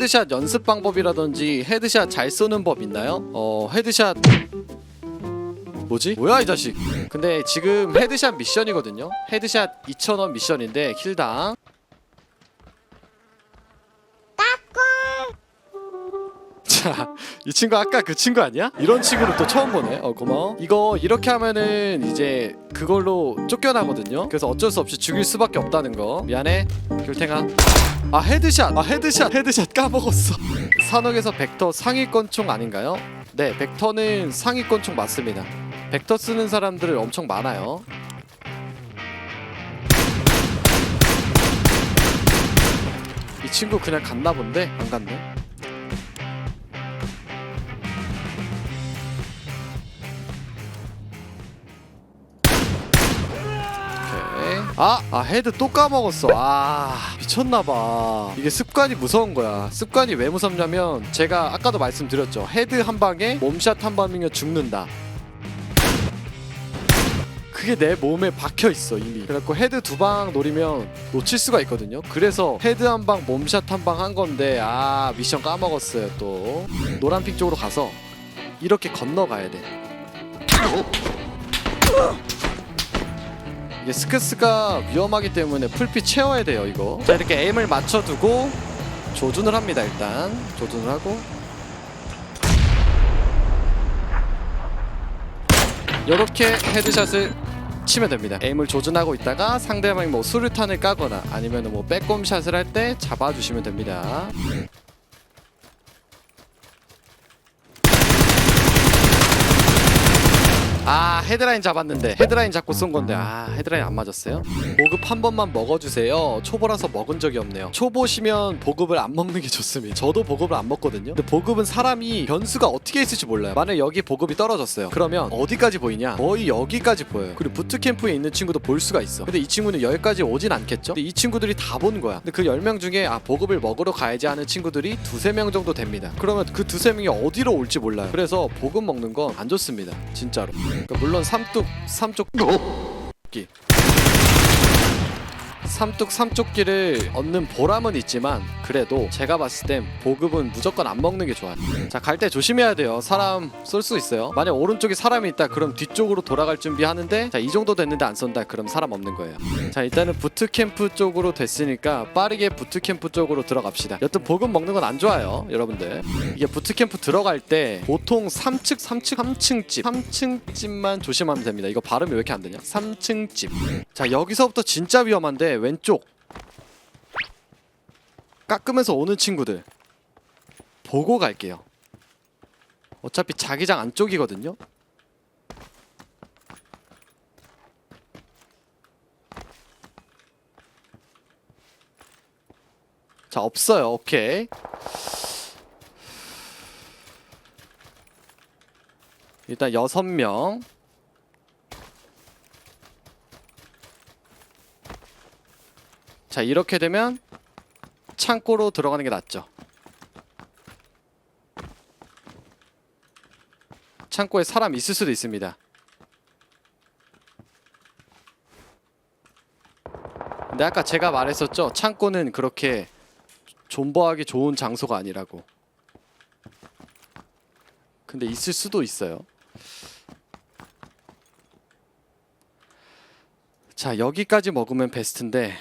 헤드샷 연습 방법이라든지 헤드샷 잘 쏘는 법 있나요? 어 헤드샷. 뭐지? 뭐야 이 자식? 근데 지금 헤드샷 미션이거든요? 헤드샷 2,000원 미션인데 킬당. 자, 이 친구 아까 그 친구 아니야? 이런 친구를 또 처음 보네. 어, 고마워. 이거 이렇게 하면은 이제 그걸로 쫓겨나거든요. 그래서 어쩔 수 없이 죽일 수밖에 없다는 거. 미안해, 귤탱아. 아 헤드샷, 아 헤드샷, 헤드샷 까먹었어. 산옥에서 벡터 상위권총 아닌가요? 네, 벡터는 상위권총 맞습니다. 벡터 쓰는 사람들 엄청 많아요. 이 친구 그냥 갔나 본데 안 갔네. 아, 아 헤드 또 까먹었어. 아 미쳤나봐. 이게 습관이 무서운 거야. 습관이 왜 무섭냐면 제가 아까도 말씀드렸죠. 헤드 한 방에 몸샷 한 방이면 죽는다. 그게 내 몸에 박혀 있어 이미. 그래갖고 헤드 두 방 노리면 놓칠 수가 있거든요. 그래서 헤드 한 방, 몸샷 한 방 한 건데 아 미션 까먹었어요 또. 노란핑 쪽으로 가서 이렇게 건너가야 돼. 이게 스크스가 위험하기 때문에 풀피 채워야 돼요 이거. 자 이렇게 에임을 맞춰두고 조준을 합니다 일단. 조준을 하고. 이렇게 헤드샷을 치면 됩니다. 에임을 조준하고 있다가 상대방이 뭐 수류탄을 까거나 아니면 뭐 빼꼼샷을 할 때 잡아주시면 됩니다 아 헤드라인 잡았는데. 헤드라인 잡고 쏜 건데. 아 헤드라인 안 맞았어요? 보급 한 번만 먹어주세요. 초보라서 먹은 적이 없네요. 초보시면 보급을 안 먹는 게 좋습니다. 저도 보급을 안 먹거든요. 근데 보급은 사람이 변수가 어떻게 있을지 몰라요. 만약 여기 보급이 떨어졌어요. 그러면 어디까지 보이냐? 거의 여기까지 보여요. 그리고 부트캠프에 있는 친구도 볼 수가 있어. 근데 이 친구는 여기까지 오진 않겠죠? 근데 이 친구들이 다 본 거야. 근데 그 10명 중에 아 보급을 먹으러 가야지 하는 친구들이 두세 명 정도 됩니다. 그러면 그 두세 명이 어디로 올지 몰라요. 그래서 보급 먹는 건 안 좋습니다. 진짜로 그러니까 물론 삼뚝 삼쪽기 삼뚝 삼쪽기를 얻는 보람은 있지만 그래도 제가 봤을 땐 보급은 무조건 안 먹는 게 좋아요. 자 갈 때 조심해야 돼요. 사람 쏠 수 있어요. 만약 오른쪽에 사람이 있다 그럼 뒤쪽으로 돌아갈 준비하는데 자 이 정도 됐는데 안 쏜다 그럼 사람 없는 거예요. 자 일단은 부트캠프 쪽으로 됐으니까 빠르게 부트캠프 쪽으로 들어갑시다. 여튼 보급 먹는 건 안 좋아요 여러분들. 이게 부트캠프 들어갈 때 보통 3층 3층 3층 집 3층 집만 조심하면 됩니다. 이거 발음이 왜 이렇게 안 되냐? 3층 집자 여기서부터 진짜 위험한데 왼쪽 깎으면서 오는 친구들 보고 갈게요. 어차피 자기장 안쪽이거든요. 자 없어요. 오케이. 일단 여섯 명. 자 이렇게 되면 창고로 들어가는 게 낫죠 창고에 사람 있을 수도 있습니다 근데 아까 제가 말했었죠 창고는 그렇게 존버하기 좋은 장소가 아니라고. 근데 있을 수도 있어요. 자, 여기까지 먹으면 베스트인데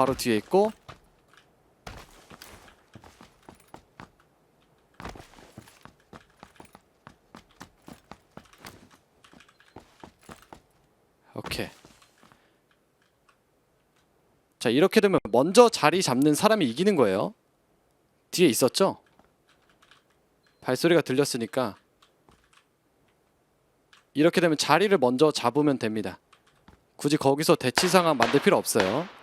바로 뒤에 있고 오케이. 자 이렇게 되면 먼저 자리 잡는 사람이 이기는 거예요. 뒤에 있었죠? 발소리가 들렸으니까 이렇게 되면 자리를 먼저 잡으면 됩니다. 굳이 거기서 대치 상황 만들 필요 없어요.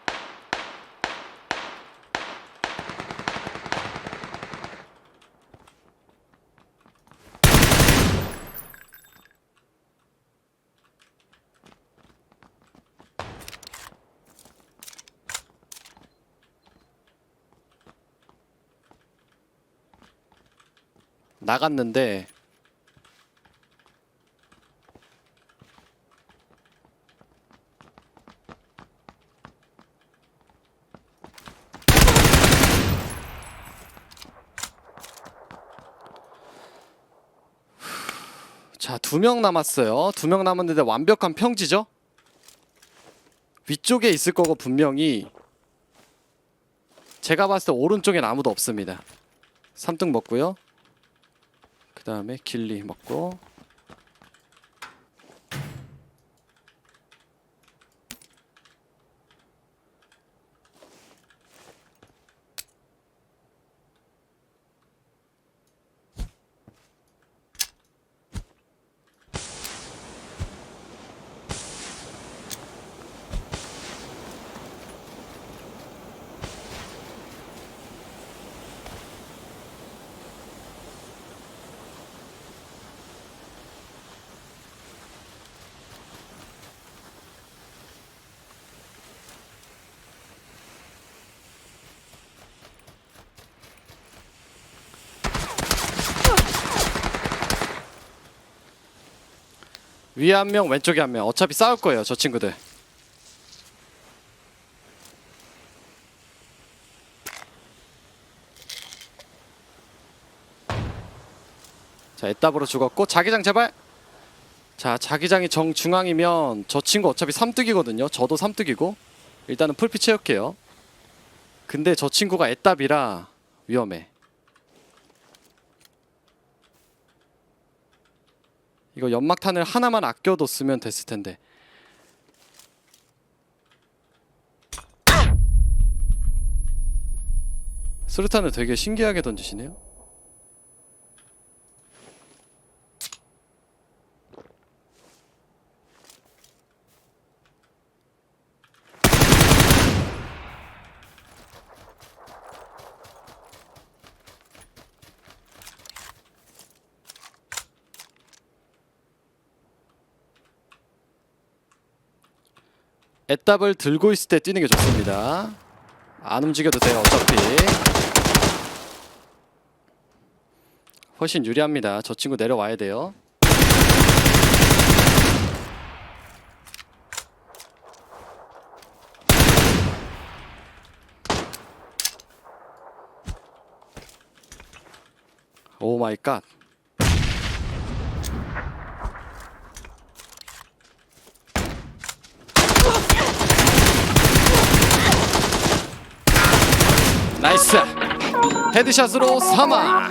나갔는데 자, 두 명 남았어요. 두 명 남았는데 완벽한 평지죠? 위쪽에 있을 거고 분명히 제가 봤을 때 오른쪽엔 아무도 없습니다. 3등 먹고요. 그 다음에 길리 먹고 위에 한 명, 왼쪽에 한 명. 어차피 싸울 거예요, 저 친구들. 자, 애답으로 죽었고 자기장 제발. 자, 자기장이 정중앙이면 저 친구 어차피 삼뚝이거든요. 저도 삼뚝이고. 일단은 풀피 채울게요. 근데 저 친구가 애답이라 위험해. 이거 연막탄을 하나만 아껴뒀으면 됐을 텐데. 수류탄을 되게 신기하게 던지시네요. 애답을 들고 있을 때 뛰는 게 좋습니다. 안 움직여도 돼요, 어차피. 훨씬 유리합니다. 저 친구 내려와야 돼요. 오 마이 갓. 나이스. 헤드샷으로 사망.